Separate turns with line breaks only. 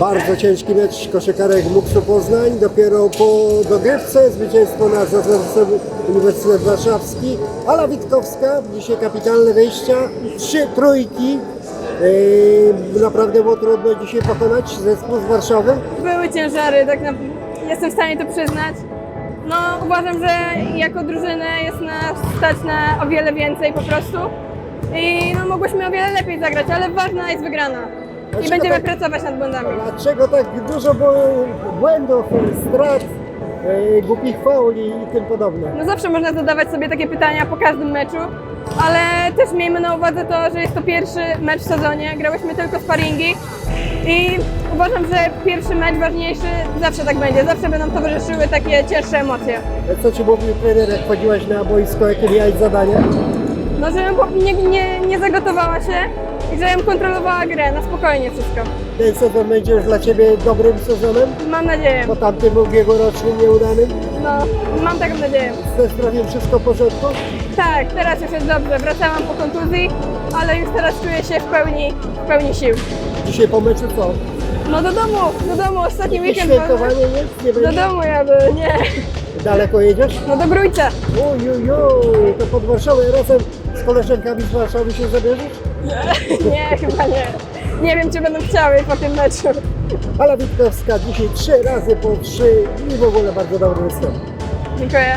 Bardzo ciężki mecz koszykarek Muksu Poznań. Dopiero po dogrywce zwycięstwo na Zazdrowcem Uniwersytet Warszawski. Ala Witkowska, dzisiaj kapitalne wejścia. Trzy trójki. Yy, naprawdę było trudno dzisiaj pokonać zespół z Warszawy.
Były ciężary, tak na... jestem w stanie to przyznać. No uważam, że jako drużynę jest nas stać na o wiele więcej po prostu. I no mogłyśmy o wiele lepiej zagrać, ale ważna jest wygrana. I
Dlaczego
będziemy
tak-
pracować nad błędami.
Dlaczego tak dużo było błędów, strat, yy, głupich fauli i tym podobne?
No zawsze można zadawać sobie takie pytania po każdym meczu, ale też miejmy na uwadze to, że jest to pierwszy mecz w sezonie, grałyśmy tylko sparingi i uważam, że pierwszy mecz ważniejszy zawsze tak będzie, zawsze będą towarzyszyły takie cięższe emocje.
Co ci mówił trener, jak chodziłaś na boisko, jakie miałeś zadania?
No, żebym nie, nie, nie zagotowała się i żebym kontrolowała grę, na spokojnie wszystko.
Ten sezon będzie już dla Ciebie dobrym sezonem,
Mam nadzieję,
po tamtym ubiegłorocznym nieudanym.
no mam taką nadzieję.
Ze zdrowiem wszystko w porządku?
Tak, teraz już jest dobrze, wracałam po kontuzji, ale już teraz czuję się w pełni, w pełni sił.
Dzisiaj po meczu co?
No do domu, do domu, ostatni weekend
świętowanie nic nie
Do domu jadę, nie.
Daleko jedziesz?
No do Grójca.
Ujujuj, to pod Warszawę razem koleżankami z Warszawy się zabierzesz?
Nie, chyba nie. Nie wiem, czy będą chciały po tym meczu.
Ala Witkowska dzisiaj trzy razy po trzy i w ogóle bardzo dobry występ.
Dziękuję.